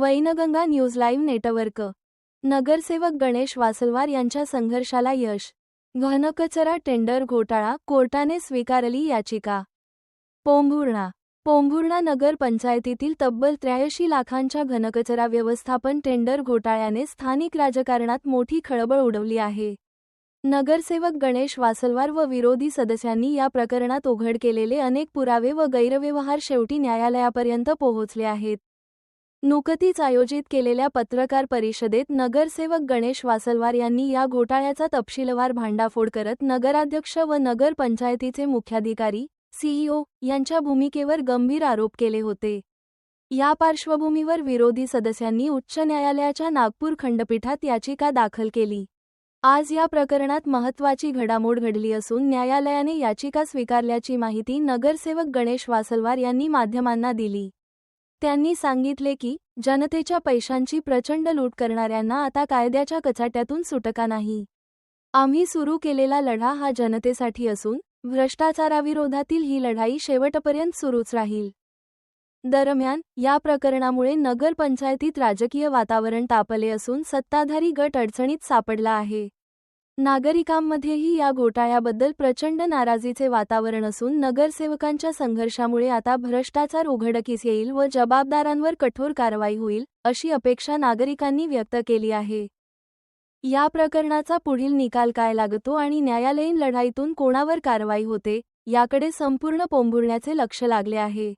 Wainganga news live network. नगरसेवक गणेश वासलवार यांच्या संघर्षाला यश. घनकचरा टेंडर घोटाळा कोर्टाने स्वीकारली याचिका. पोंभुर्णा. पोंभुर्णा नगर पंचायतीतील तब्बल त्र्याऐंशी लाखांच्या घनकचरा व्यवस्थापन टेंडर घोटाळ्याने स्थानिक राजकारणात मोठी खळबळ उडवली आहे. नगरसेवक गणेश वासलवार व विरोधी सदस्यांनी या प्रकरणात उघड केलेले अनेक पुरावे व गैरव्यवहार शेवटी न्यायालयापर्यंत पोहोचले आहेत. नुकतीच आयोजित केलेल्या पत्रकार परिषदेत नगरसेवक गणेश वासलवार यांनी या घोटाळ्याचा तपशीलवार भांडाफोड करत नगराध्यक्ष व नगर पंचायतीचे मुख्याधिकारी सीईओ यांच्या भूमिकेवर गंभीर आरोप केले होते. या पार्श्वभूमीवर विरोधी सदस्यांनी उच्च न्यायालयाच्या नागपूर खंडपीठात याचिका दाखल केली. आज या प्रकरणात महत्त्वाची घडामोड घडली असून न्यायालयाने याचिका स्वीकारल्याची माहिती नगरसेवक गणेश वासलवार यांनी माध्यमांना दिली. त्यांनी सांगितले की जनतेच्या पैशांची प्रचंड लूट करणाऱ्यांना आता कायद्याच्या कचाट्यातून सुटका नाही. आम्ही सुरू केलेला लढा हा जनतेसाठी असून भ्रष्टाचाराविरोधातील ही लढाई शेवटपर्यंत सुरूच राहील. दरम्यान या प्रकरणामुळे नगरपंचायतीत राजकीय वातावरण तापले असून सत्ताधारी गट अडचणीत सापडला आहे. नागरिकांमध्येही या घोटाळ्याबद्दल प्रचंड नाराजीचे वातावरण असून नगरसेवकांच्या संघर्षामुळे आता भ्रष्टाचार उघडकीस येईल व जबाबदारांवर कठोर कारवाई होईल अशी अपेक्षा नागरिकांनी व्यक्त केली आहे. या प्रकरणाचा पुढील निकाल काय लागतो आणि न्यायालयीन लढाईतून कोणावर कारवाई होते याकडे संपूर्ण पोंभुरण्याचे लक्ष लागले आहे.